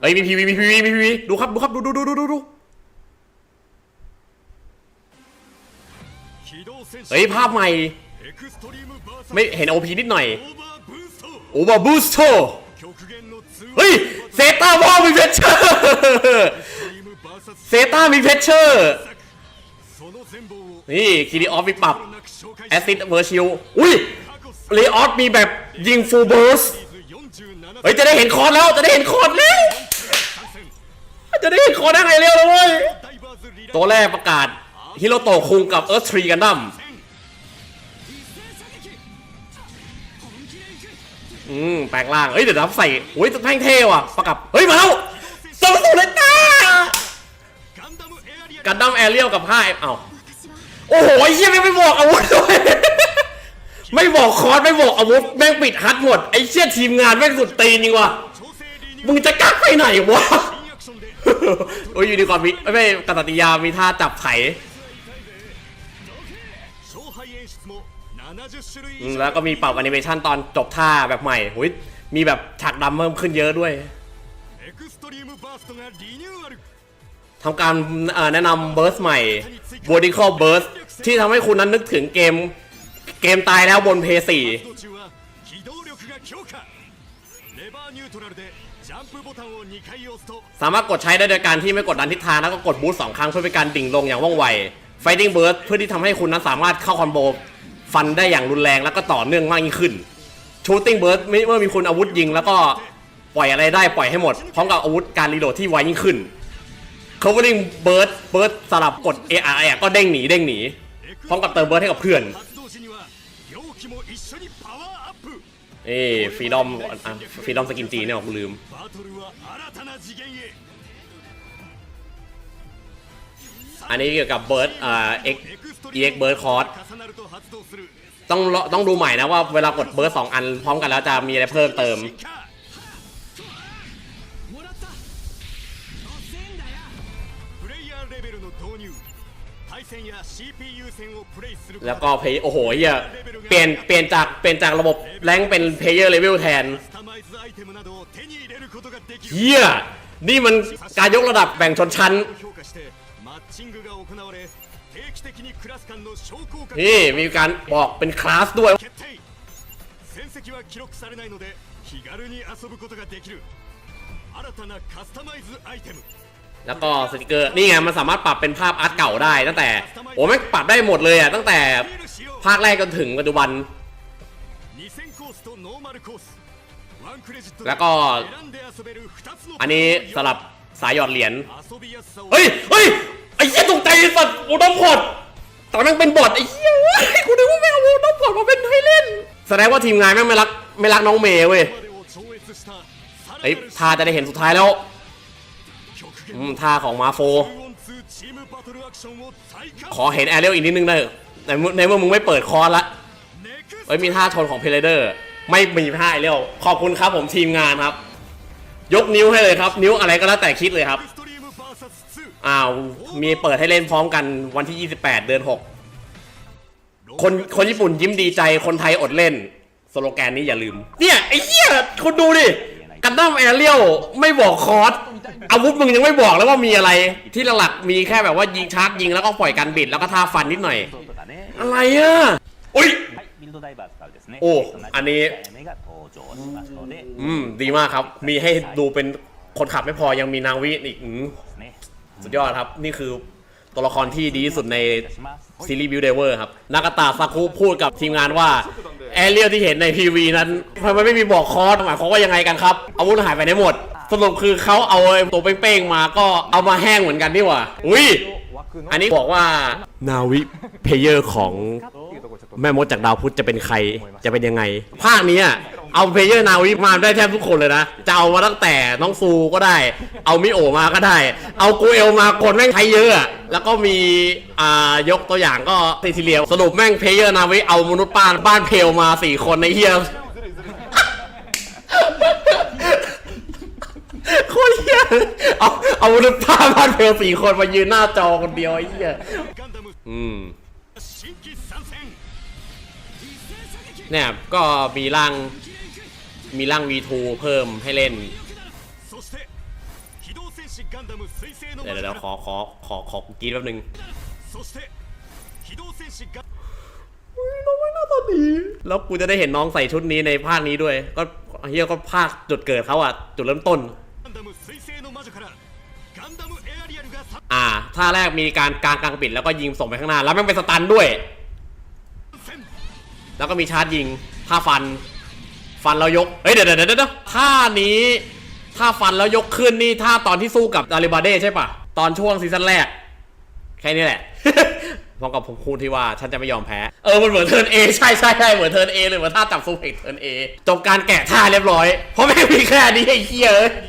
เอ้ยมีพีวีมีพีวีมีพีวีดูครับดูครับดูดูดูดูดูดูเฮ้ยภาพใหม่ ไม่เห็นโอพีนิดหน่อยโอบาบูสโตเฮ้ยเซต้าวอลมีเพชเชอร์เซต้ามีเพชเชอร์นี่คีรีออฟมีปรับแอสซิดเวอร์ชิลอุ้ยเลออสมีแบบยิงฟูลเบิร์สเฮ้ยจะได้เห็นคอนแล้วจะได้เห็นคอนแล้ว จะได้เห็นคอนได้ไงเร็วเลยเว้ยตัวแรกประกาศฮิโรโตะคุงกับเอิร์ธทรีกันดั้มอืมแปลงร่างเฮ้ยเดี๋ยวรับใส่โอ้ยแม่งเท่ว่ะประกับเฮ้ยมาแล้วโซลสูเลต้ากันดั้มแอเรียลกับผ้าเอ้าโอ้โหไอ้เหี้ยไม่ไม่บอกอาวุธด้วยไม่บอกคอร์สไม่บอกอาวุธแม่งปิดฮัทหมดไอ้เชี่ยทีมงานแม่งสุดตีนจริงว่ะมึงจะกักไปไหนวะ โอ้ยยูนิคอร์นมีไม่ไม่กตัตติยามีท่าจับไถอืมแล้วก็มีปรับแอนิเมชันตอนจบท่าแบบใหม่หุยมีแบบฉากดำเพิ่มขึ้นเยอะด้วยทำการเอ่อแนะนำเบิร์สใหม่ Vertical Burst ที่ทำให้คุณนั้นนึกถึงเกม เกมตายแล้วบนเพย์สี่ สามารถกดใช้ได้โดยการที่ไม่กดดันทิศทางแล้วก็กดบูสต์สองครั้งเพื่อเป็นการดิ่งลงอย่างว่องไว Fighting Burst เพื่อที่ทำให้คุณนั้นสามารถเข้าคอมโบฟันได้อย่างรุนแรงแล้วก็ต่อเนื่องมากยิ่งขึ้น Shooting Burst เมื่อมีคุณอาวุธยิง แล้วก็ปล่อยอะไรได้ปล่อยให้หมด พร้อมกับอาวุธการรีโหลดที่ไวยิ่งขึ้น Covering Burst Burst สลับกด AR อะก็เด้งหนีเด้งหนีพร้อมกับเติมเบิร์ดให้กับเพื่อน เอ้ฟรีดอมฟรีดอมสกินจีเนี่ยผมลืม อันนี้เกี่ยวกับเบิร์ดอ่าเอ็กเอ็กเบิร์ดคอร์สต้องต้องดูใหม่นะว่าเวลากดเบิร์ดสองอันพร้อมกันแล้วจะมีอะไรเพิ่มเติม แล้วก็เพย์โอ้โหเฮียเปลี่ยนเปลี่ยนจากเปลี่ยนจากระบบแรงเป็นเพย์เยอร์เลเวลแทน カスタマイズアイテムなどを手に入れることができる เฮียนี่มันการยกระดับแบ่งชนชั้น 評価してマッチングが行われ定期的にクラス間の昇降格 นี่มีการบอกเป็นคลาสด้วย 決定戦績は記録されないので気軽に遊ぶことができる新たなカスタマイズアイテム แล้วก็สติกเกอร์นี่ไงมันสามารถปรับเป็นภาพอาร์ตเก่าได้ ตั้งแต่โอ้ไม่ปรับได้หมดเลยอะตั้งแต่ภาคแรกจนถึงปัจจุบัน แล้วก็ อันนี้สำหรับสายหยอดเหรียญเฮ้ยเฮ้ยไอ้เหี้ยตกใจสัตว์โอ้ดอมพอดตอนนั้นเป็นบอดไอ้เหี้ยกูนึกว่าแม่งเอาโอดอมพอดมาเป็นให้เล่น แสดงว่าทีมงานแม่งไม่รักไม่รักน้องเมย์เว้ยไอ้ทาจะได้เห็นสุดท้ายแล้ว ท่าของมาโฟ ขอเห็นแอร์เรียลอีกนิดนึงเถอะในในเมื่อมึงไม่เปิดคอร์สละไฮ้มีท่าชนของเพลเดอร์ ไม่มีท่าแอเรียลขอบคุณครับผมทีมงานครับ ยกนิ้วให้เลยครับ นิ้วอะไรก็แล้วแต่คิดเลยครับอ้าวมีเปิดให้เล่นพร้อมกันวันที่ 28 เดือน 6 คนคนญี่ปุ่นยิ้มดีใจคนไทยอดเล่น สโลแกนนี้อย่าลืม เนี่ย ไอ้เหี้ยคุณดูดิกันดั้มแอร์เรียลไม่บอกคอร์ส อาวุธมึงยังไม่บอกแล้วว่ามีอะไร ที่หลักมีแค่แบบว่ายิงชาร์จยิงแล้วก็ปล่อยกันบิดแล้วก็ท่าฟันนิดหน่อย อะไรอะอุ้ยโอ้อันนี้อืมดีมากครับ มีให้ดูเป็นคนขับไม่พอยังมีนาวีอีกสุดยอดครับ นี่คือตัวละครที่ดีสุดในซีรีส์บิวเดเวอร์ครับ นากาตาซากุพูดกับทีมงานว่า แอเรียลที่เห็นในพีวีนั้นทำไมไม่มีบอกคอร์สหมายเขาว่ายังไงกันครับ อาวุธหายไปไหนหมด สรุปคือเขาเอาไอ้ตัวเป้งๆมาก็เอามาแห้งเหมือนกันนี่หว่าอุ้ยอันนี้บอกว่านาวิเพเยอร์ของแม่มดจากดาวพุธจะเป็นใครจะเป็นยังไง ภาคนี้อะเอาเพเยอร์นาวิมาได้แทบทุกคนเลยนะจะเอามาตั้งแต่น้องฟูก็ได้ เอามิโอมาก็ได้ เอากูเอลมาคนแม่งใช้เยอะ แล้วก็มีอ่ายกตัวอย่างก็ซิซิเลียสรุปแม่งเพเยอร์นาวิเอามนุษย์ป้านบ้านเพลมาสี่คนในเฮีย โคตร เอาเอามนุษาบ้านเพลสี่คนมายืนหน้าจอคนเดียวไอ้เหี้ยอืมเนี่ยก็มีร่างมีร่างวีทูเพิ่มให้เล่น เดี๋ยวเดี๋ยวขอขอขอขอกีดแป๊บนึงแล้วกูจะได้เห็นน้องใส่ชุดนี้ในภาคนี้ด้วย ก็เฮียก็ภาคจุดเกิดเขาอะจุดเริ่มต้น อ่าท่าแรกมีการกลางกลางปิดแล้วก็ยิงส่งไปข้างหน้า แล้วมันเป็นสตันด้วย แล้วก็มีชาร์จยิงท่าฟัน ฟันแล้วยกเฮ้ยเดี๋ยวเดี๋ยวเดี๋ยวท่านี้ท่าฟันแล้วยกขึ้นนี่ท่าตอนที่สู้กับอาริบาเด้ใช่ปะตอนช่วงซีซั่นแรก แค่นี้แหละพร้อมกับผมคูณที่ว่าฉันจะไม่ยอมแพ้ เออ มันเหมือนเทิร์นเอใช่ใช่ใช่เหมือนเทิร์นเอเลยเหมือนท่าจับซูเพกเทิร์นเอจบการแกะท่าเรียบร้อย เพราะไม่มีแค่นี้ไอ้เหี้ย